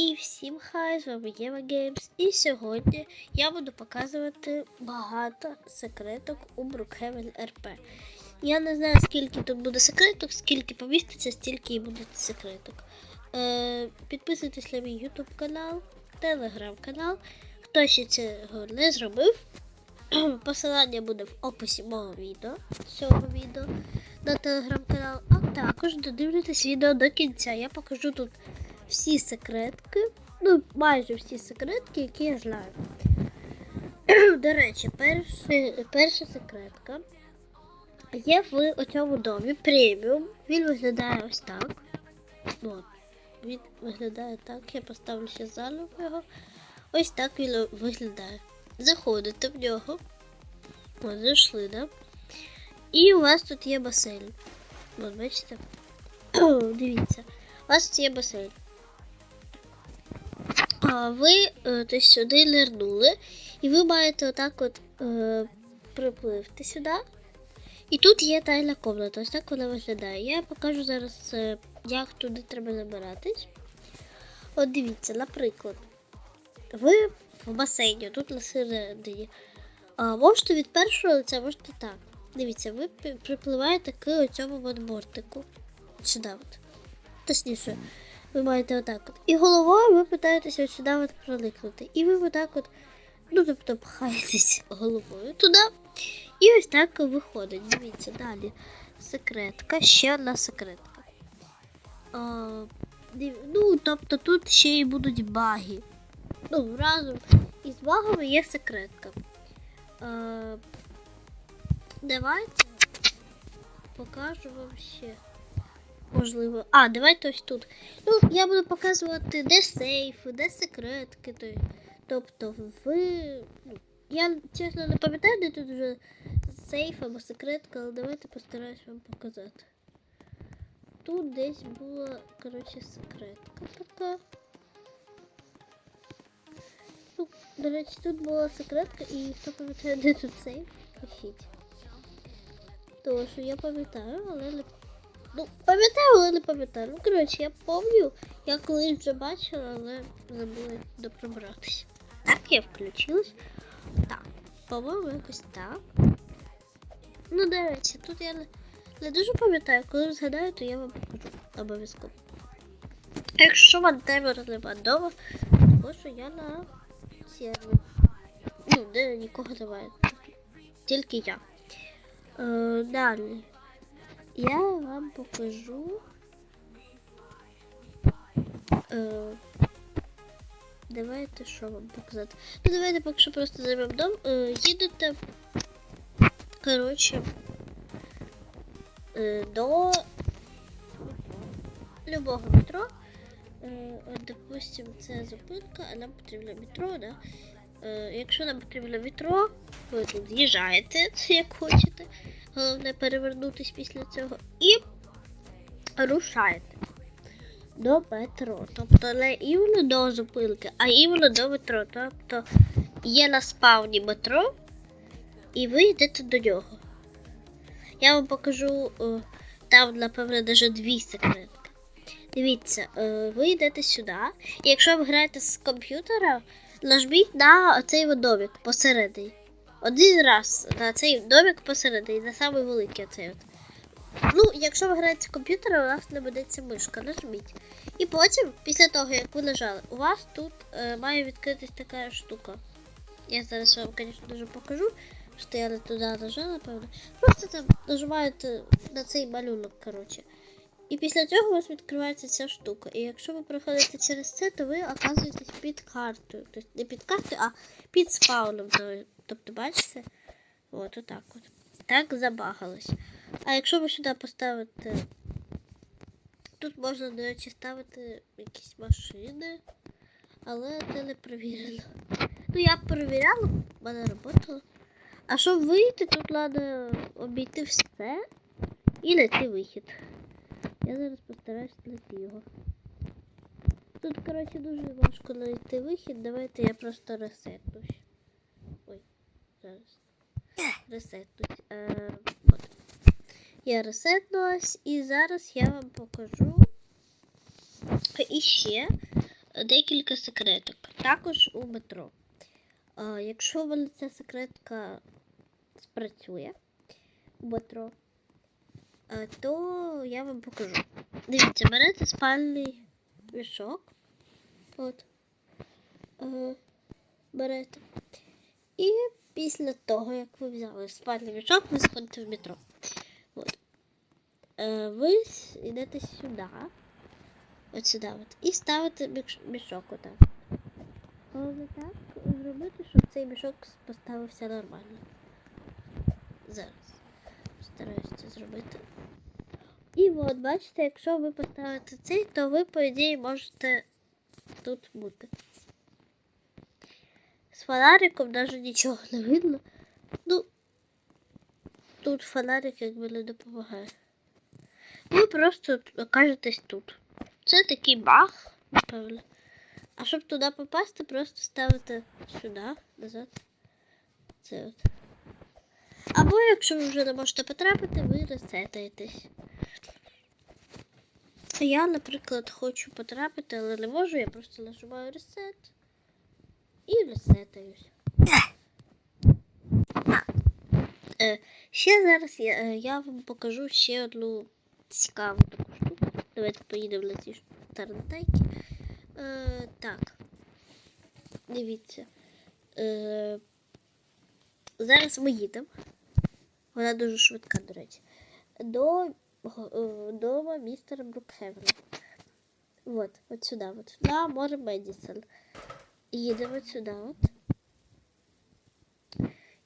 І всім хай, з вами Єва Геймс. І сьогодні я буду показувати багато секреток у Brookhaven РП. Я не знаю, скільки тут буде секреток, скільки поміститься, стільки і буде секреток. Е, підписуйтесь на мій YouTube канал, телеграм канал. Хто ще цього не зробив, посилання буде в описі мого відео, цього відео на телеграм-канал, а також додивлюйтесь відео до кінця. Я покажу тут всі секретки, ну, майже всі секретки, які я знаю. До речі, перший, перша секретка є в цьому домі преміум. Він виглядає ось так. От. Він виглядає так. Я поставлю ще заново його. Ось так він виглядає. Заходите в нього. От, зайшли, да? І у вас тут є басейн. От, бачите? Дивіться. У вас тут є басейн. Ви е, то сюди нирнули, і ви маєте отак от е, припливти сюди. І тут є тайна комната. Ось так вона виглядає. Я покажу зараз, е, як туди треба забиратись. От дивіться, наприклад, ви в басейні, тут на середині. А можете від першого лиця, можете так. Дивіться, ви припливаєте к цьому бортику. Сюди. Точніше, ви маєте отак от. І головою ви питаєтеся от сюди от проникнути. І ви отак от, ну тобто пхаєтесь головою туди. І ось так виходить. Дивіться, далі. Секретка, ще одна секретка. А, ну, тобто тут ще й будуть баги. Ну, разом із багами є секретка. А, давайте покажу вам ще. Можливо. А, давайте ось тут. Ну, я буду показувати, де сейфи, де секретки. Тобто ви. ну, Я чесно не пам'ятаю, де тут вже сейф або секретка, але давайте постараюсь вам показати. Тут десь була, коротше, секретка така. Ну, до речі, тут була секретка і хто пам'ятає, де тут сейф, пишіть. Тому що я пам'ятаю, але не Ну, пам'ятаю, але не пам'ятаю. Ну, коротше, я пам'ятаю, я колись вже бачила, але забула допробратися. Так, я включилась. Так, по-моєму, якось так. Ну, до тут я не, не дуже пам'ятаю, коли згадаю, то я вам покажу обов'язково. Якщо вам таймер нема тому я на сервері. Ну, де нікого немає. Тільки я. Е, далі. Я вам покажу. Е, давайте що вам показати? Ну, давайте поки що просто займемо дом. Е, їдете. Коротше. Е, до любого метро. Е, от, допустим, це зупинка, а нам потрібно метро, да? Е, якщо нам потрібно метро, ви тут з'їжджаєте, як хочете. Головне перевернутись після цього. І рушаєте до метро. Тобто не іменно до зупинки, а іменно до метро. Тобто є на спавні метро, і ви йдете до нього. Я вам покажу е, там, напевно, навіть дві секретки. Дивіться, е, ви йдете сюди, і якщо ви граєте з комп'ютера, нажміть на цей домик посередині. Один раз на цей домик посередині, на самий великий оцей от. Ну, якщо ви граєте з комп'ютера, у вас не ведеться мишка, нажміть. І потім, після того, як ви нажали, у вас тут е, має відкритись така штука. Я зараз вам, звісно, дуже покажу, що я не туди нажала, певно. Просто там нажимаєте на цей малюнок, коротше. І після цього у вас відкривається ця штука. І якщо ви проходите через це, то ви оказуєтесь під картою. Тобто не під картою, а під спауном. Тобто, бачите? От, отак от. Так забагалось. А якщо ви сюди поставите. Тут можна, до речі, ставити якісь машини, але це не перевірено. Ну, я перевіряла, в мене роботало. А щоб вийти, тут треба обійти все і знайти вихід. Я зараз постараюсь знайти його. Тут, коротше, дуже важко знайти вихід. Давайте я просто ресетнусь. Ой, зараз. Ресетнусь. Е. Я ресетнулась і зараз я вам покажу. І ще декілька секреток. Також у метро. А, якщо вона ця секретка спрацює у метро, то я вам покажу. Дивіться, берете спальний мішок. От. Е, берете. І після того, як ви взяли спальний мішок, ви заходите в метро. От. Е, ви йдете сюди. От сюди от. І ставите мішок отак. Головне так зробити, щоб цей мішок поставився нормально. Зараз. Стараюся це зробити. І от, бачите, якщо ви поставите цей, то ви, по ідеї, можете тут бути. З фонариком навіть нічого не видно. Ну, тут фонарик якби не допомагає. Ви просто окажетесь тут. Це такий баг, напевно. А щоб туди попасти, просто ставите сюди, назад. Це от. Або якщо ви вже не можете потрапити, ви ресетаєтесь. Я, наприклад, хочу потрапити, але не можу, я просто нажимаю ресет і ресетаюсь. Е, ще зараз я, е, я вам покажу ще одну цікаву таку штуку. Давайте поїдемо на ці тарантайки. Е, так. Дивіться. Е, зараз ми їдемо. Вона дуже швидка, до речі. До е, дома містера Брукхевена. Вот, от сюди, от. На море Медісон. Їдемо сюди, от.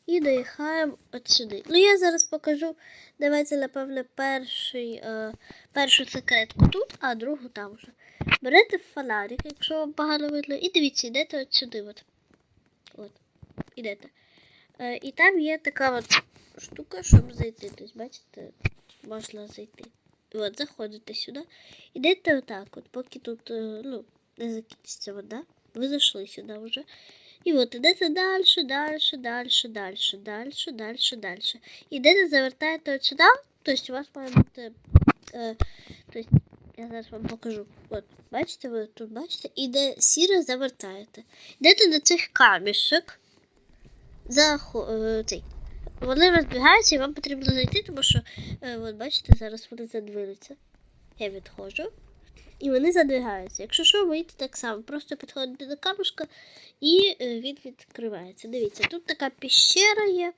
І доїхаємо от сюди. Ну, я зараз покажу. Давайте, напевне, перший, е, першу секретку тут, а другу там вже. Берете фонарик, якщо вам погано видно, і дивіться, йдете от сюди. От. От. Ідете. Е, і там є така от штука, щоб зайти. Тобто, бачите, можна зайти. От, заходите сюди. Ідете отак, от, поки тут е, ну, не закінчиться вода. Ви зайшли сюди вже. І от ідете далі, далі, далі, далі, далі, далі, далі. Ідете, завертаєте от сюди, тобто у вас має бути. Е, тобто, я зараз вам покажу. От, бачите, ви тут бачите, і де сіре завертаєте. Йдете до цих камішек. За е, цей. Вони розбігаються і вам потрібно зайти, тому що, е, от бачите, зараз вони задвинуться. Я відходжу. І вони задвигаються. Якщо що, ви йдете так само. Просто підходите до камушка і е, він відкривається. Дивіться, тут така піщера є.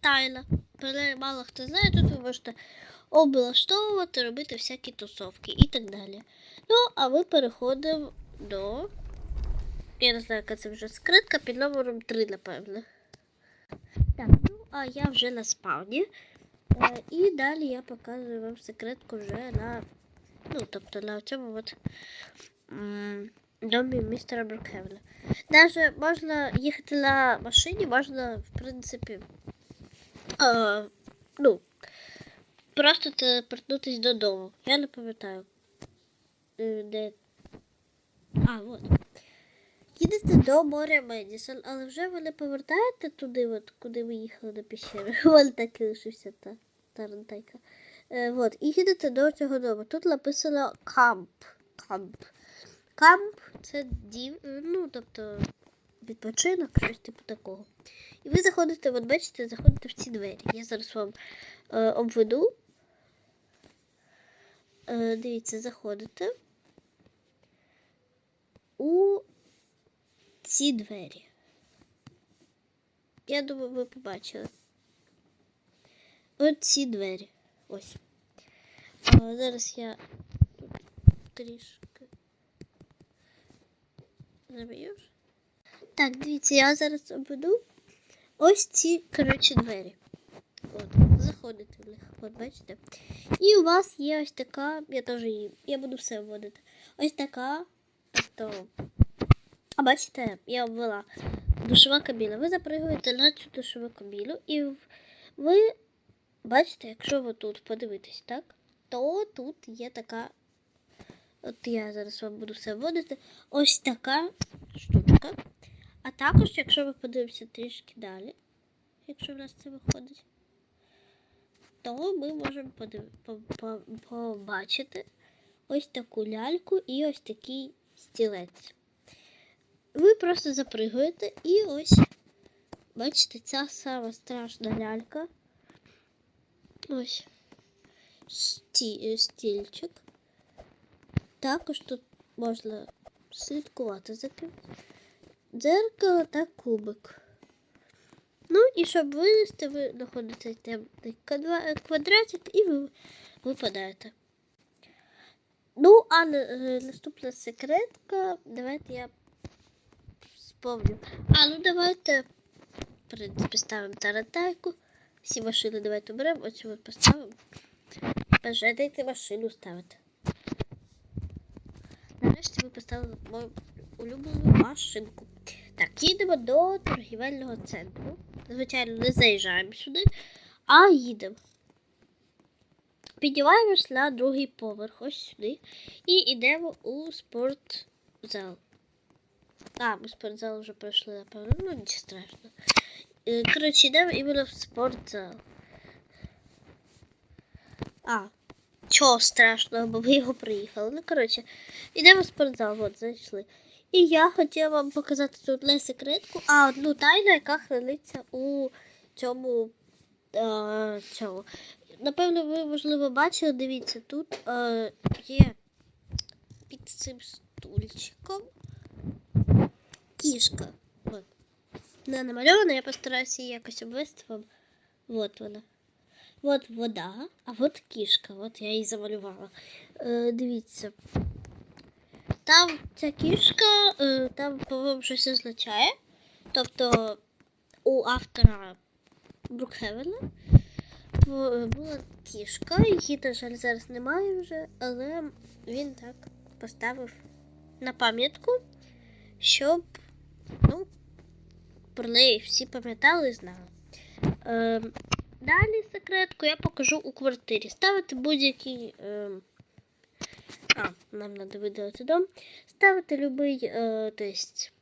Тайна. Проте мало хто знає, тут ви можете облаштовувати, робити всякі тусовки і так далі. Ну, а ми переходимо до. Я не знаю, яка це вже скритка під номером 3, напевно. Так, ну а я вже на спавні. Е, і далі я показую вам секретку вже на. Ну, тобто на цьому от домі містера Брукхевена. Даже можна їхати на машині, можна, в принципі, е, ну, просто телепортнутись додому. Я не пам'ятаю. е, Де. А, от. Їдете до моря Медісон, але вже ви не повертаєте туди, от, куди ви їхали до піщери. Вон так лишився та тарантайка. Е, от, і їдете до цього дому. Тут написано камп. Камп. Камп це дім, ну, тобто відпочинок, щось типу такого. І ви заходите, от бачите, заходите в ці двері. Я зараз вам е, обведу. Е, дивіться, заходите у ці двері. Я думаю, ви побачили. От ці двері. Ось. А, зараз я тут трішки заб'ю. Так, дивіться, я зараз обведу ось ці, коротше, двері. От, заходите в них, от бачите. І у вас є ось така, я теж її, я буду все вводити. Ось така, тобто, а бачите, я обвела душова кабіна. Ви запригуєте на цю душову кабіну і ви бачите, якщо ви тут подивитесь, так, то тут є така. От я зараз вам буду все вводити. Ось така штучка. А також, якщо ви подивитеся трішки далі, якщо в нас це виходить, то ми можемо подив... по- по- побачити ось таку ляльку і ось такий стілець. Ви просто запригуєте і ось, бачите, ця сама страшна лялька. Ось сті, е, стільчик. Також тут можна слідкувати за ким. Дзеркало та кубик. Ну і щоб винести, ви знаходите темний квадратик і ви випадаєте. Ну, а е, наступна секретка. Давайте я сповню. А, ну давайте, в принципі, ставимо таратайку. Всі машини давайте беремо, оцю от поставимо. Бажайте машину ставити. Нарешті ви поставили мою улюблену машинку. Так, їдемо до торгівельного центру. Звичайно, не заїжджаємо сюди, а їдемо. Піднімаємось на другий поверх, ось сюди. І йдемо у спортзал. А, ми спортзал вже пройшли, напевно. Ну, нічого страшного. Е, Коротше, йдемо іменно в спортзал. А, чого страшного, бо ми його приїхали. Ну, коротше, йдемо в спортзал, от зайшли. І я хотіла вам показати тут не секретку, а одну тайну, яка храниться у цьому. Е, цьому. Напевно, ви, можливо, бачили, дивіться, тут е, є під цим стульчиком кішка. От. Вона намальована, я постараюся її якось обвести вам. От вона. От вода, а от кішка. От я її замалювала. Е, дивіться. Там ця кішка, е, там, по-моєму, щось означає. Тобто у автора Брукхевена бу- була кішка, її, на жаль, зараз немає вже, але він так поставив на пам'ятку, щоб ну, про неї всі пам'ятали і знали. Е, далі секретку я покажу у квартирі. Ставити будь-який. Е, а, нам треба видалити дом. Ставити любий, е, то есть,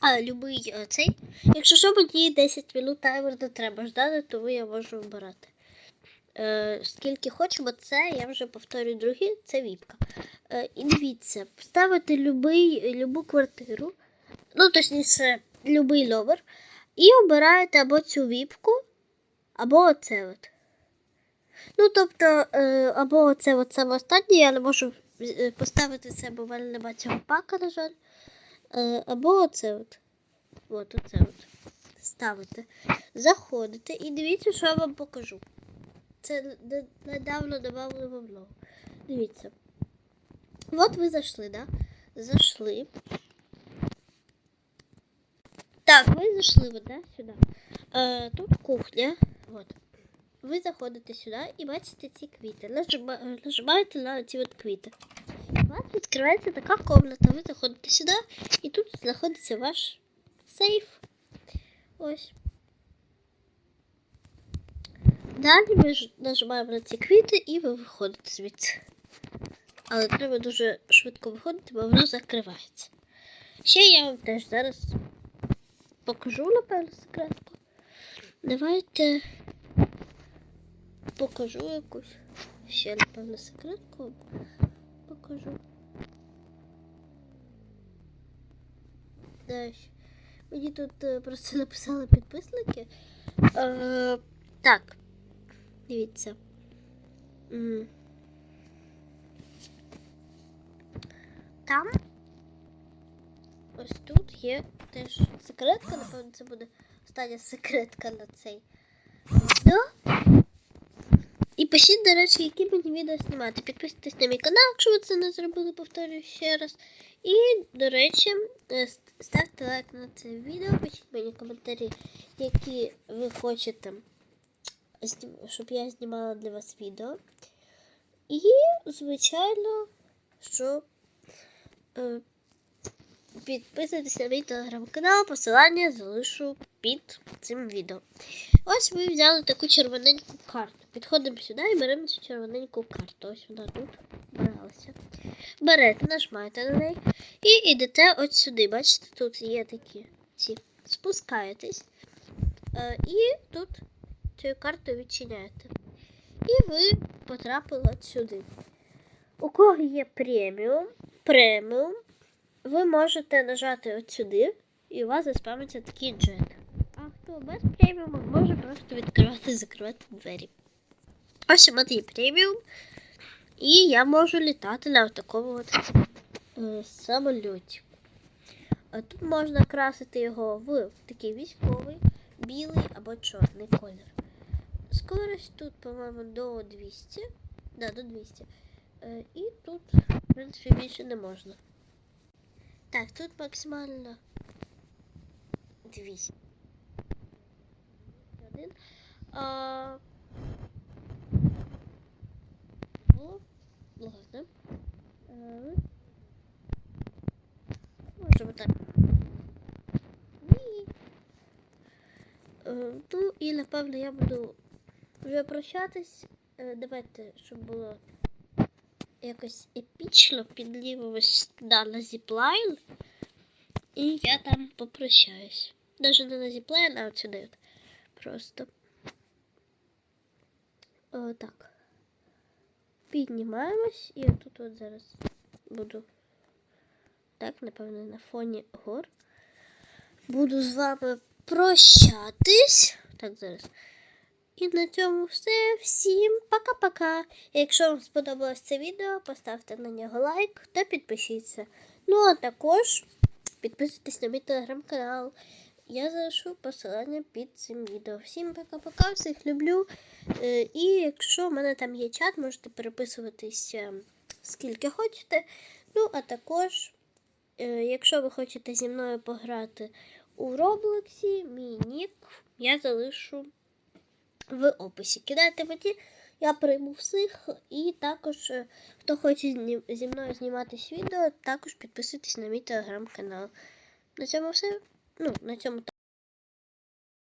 а, любий е, цей. Якщо що мені 10 минут таймер не треба ждати, то я можу вибирати. Е, скільки хочу, це я вже повторюю другий, це віпка. Е, і дивіться, ставити любий, любу квартиру, ну, точніше, любий номер, і обираєте або цю віпку, або оце от. Ну, тобто, е, або оце от саме останнє, я не можу е, поставити це, бо в мене немає цього пака, на жаль. Е, або оце от. От оце от. Ставите. Заходите і дивіться, що я вам покажу. Це недавно додавали в облогу. Дивіться. От ви зайшли, да? Зайшли. Так, ви зайшли, от, да, сюди. Е, тут кухня. От. Ви заходите сюди і бачите ці квіти. Нажима- Нажимаєте на ці от квіти. У вас відкривається така комната. Ви заходите сюди, і тут знаходиться ваш сейф. Ось. Далі ми нажимаємо на ці квіти і ви виходите звідси. Але треба дуже швидко виходити, бо воно закривається. Ще я вам теж зараз покажу, напевно, секретку. Давайте покажу якусь. Ще, напевно, секретку покажу. Далі. Мені тут е, просто написали підписники. Е, так, дивіться. Там ось тут є теж секретка, напевно, це буде остання секретка на цей відео. І пишіть, до речі, які мені відео знімати. Підписуйтесь на мій канал, якщо ви це не зробили, повторюю ще раз. І, до речі, е, ставте лайк на це відео, пишіть мені коментарі, які ви хочете, щоб я знімала для вас відео. І, звичайно, що е, підписуйтесь на мій телеграм-канал, посилання залишу під цим відео. Ось ви взяли таку червоненьку карту. Підходимо сюди і беремо цю червоненьку карту. Ось вона тут бралася. Берете, нажимаєте на неї і йдете от сюди. Бачите, тут є такі ці. Спускаєтесь. Е, і тут цю карту відчиняєте. І ви потрапили от сюди. У кого є преміум, преміум, ви можете нажати от сюди, і у вас заспамиться такий джет. А хто без преміуму, може просто відкривати і закривати двері. Ось у мене є преміум, і я можу літати на такому от е, самольоті. А тут можна красити його в такий військовий, білий або чорний колір. Скорость тут, по-моєму, до 200. Да, до 200. Е, і тут, в принципі, більше не можна. Так, тут максимально 200. Один. А... Ну, ладно. Е, Можемо так. Ні. Е, Ну і напевно я буду вже прощатись. Е, Давайте, щоб було якось епічно, підлівимось да, на зіплайн. І я там попрощаюсь. Даже не на зіплайн, а от сюди. От. Просто. О, так. Піднімаємось і тут от зараз буду. Так, напевно, на фоні гор. Буду з вами прощатись. Так, зараз. І на цьому все. Всім пока-пока. Якщо вам сподобалось це відео, поставте на нього лайк та підпишіться. Ну, а також підписуйтесь на мій телеграм-канал. Я залишу посилання під цим відео. Всім пока-пока, всіх люблю. Е, І якщо в мене там є чат, можете переписуватися скільки хочете. Ну, а також, е, якщо ви хочете зі мною пограти у Роблоксі, мій нік я залишу в описі. Кидайте мені, я прийму всіх. І також, е, хто хоче зі мною зніматись відео, також підписуйтесь на мій телеграм-канал. На цьому все. Ну, на цьому